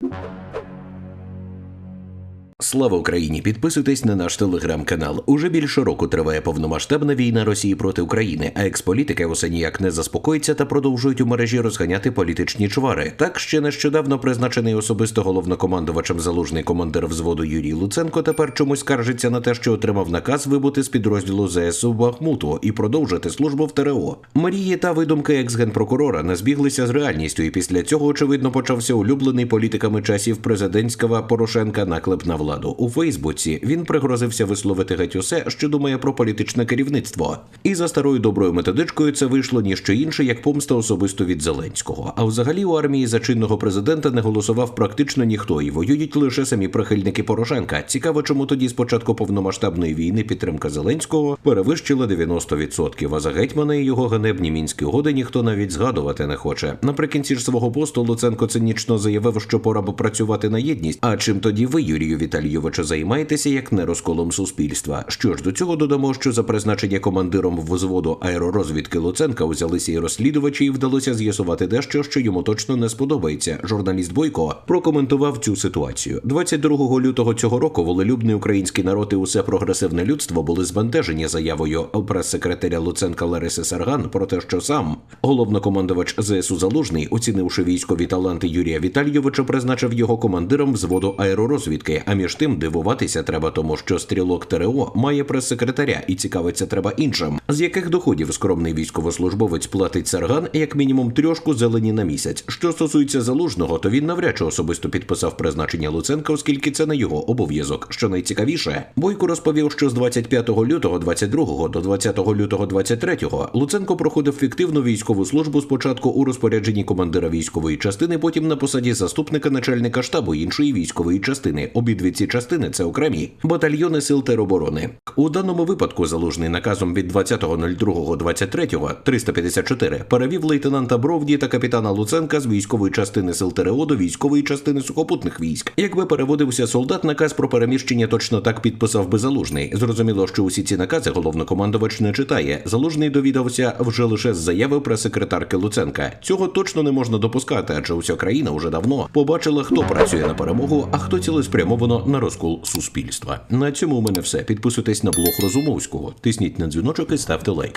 you Слава Україні! Підписуйтесь на наш телеграм-канал. Уже більше року триває повномасштабна війна Росії проти України, а експолітики усе ніяк не заспокоїться та продовжують у мережі розганяти політичні чвари. Так ще нещодавно призначений особисто головнокомандувачем залужний командир взводу Юрій Луценко тепер чомусь скаржиться на те, що отримав наказ вибути з підрозділу ЗСУ Бахмуту і продовжити службу в ТРО. Мрії та видумки екс-генпрокурора не збіглися з реальністю, і після цього очевидно почався улюблений політиками часів президентського Порошенка наклеп на владу. У Фейсбуці він пригрозився висловити геть усе, що думає про політичне керівництво. І за старою доброю методичкою це вийшло ніщо інше, як помста особисто від Зеленського. А взагалі у армії за чинного президента не голосував практично ніхто, і воюють лише самі прихильники Порошенка. Цікаво, чому тоді з початку повномасштабної війни підтримка Зеленського перевищила 90%, а за гетьмана і його ганебні мінські угоди ніхто навіть згадувати не хоче. Наприкінці ж свого посту Луценко цинічно заявив, що пора б працювати на єдність. А чим тоді ви, Юрію Віталійовичу, займаєтеся як не розколом суспільства? Що ж до цього додамо, що за призначення командиром взводу аеророзвідки Луценка взялися і розслідувачі, і вдалося з'ясувати дещо, що йому точно не сподобається. Журналіст Бойко прокоментував цю ситуацію. 22 лютого цього року волелюбний український народ і усе прогресивне людство були збентежені заявою прес-секретаря Луценка Лариси Сарган про те, що сам головнокомандувач ЗСУ Залужний, оцінивши військові таланти Юрія Віталійовича, призначив його командиром взводу аеророзвідки. Між тим дивуватися треба тому, що стрілок ТРО має прес-секретаря і цікавиться треба іншим. З яких доходів скромний військовослужбовець платить Сарган як мінімум трьошку зелені на місяць. Що стосується залужного, то він навряд чи особисто підписав призначення Луценка, оскільки це не його обов'язок. Що найцікавіше, Бойко розповів, що з 25 лютого 22 до 20 лютого 23 Луценко проходив фіктивну військову службу спочатку у розпорядженні командира військової частини, потім на посаді заступника начальника штабу іншої військової частини. Обидві ці частини це окремі батальйони сил тероборони. У даному випадку залужний наказом від 20.02.23 354 перевів лейтенанта Бровді та капітана Луценка з військової частини сил ТРО до військової частини сухопутних військ. Якби переводився солдат, наказ про переміщення точно так підписав би залужний. Зрозуміло, що усі ці накази головнокомандувач не читає. Залужний довідався вже лише з заяви прес-секретарки Луценка. Цього точно не можна допускати, адже уся країна вже давно побачила, хто працює на перемогу, а хто цілеспрямовано на розкол суспільства. На цьому у мене все. Підписуйтесь на блог Розумовського, тисніть на дзвіночок і ставте лайк.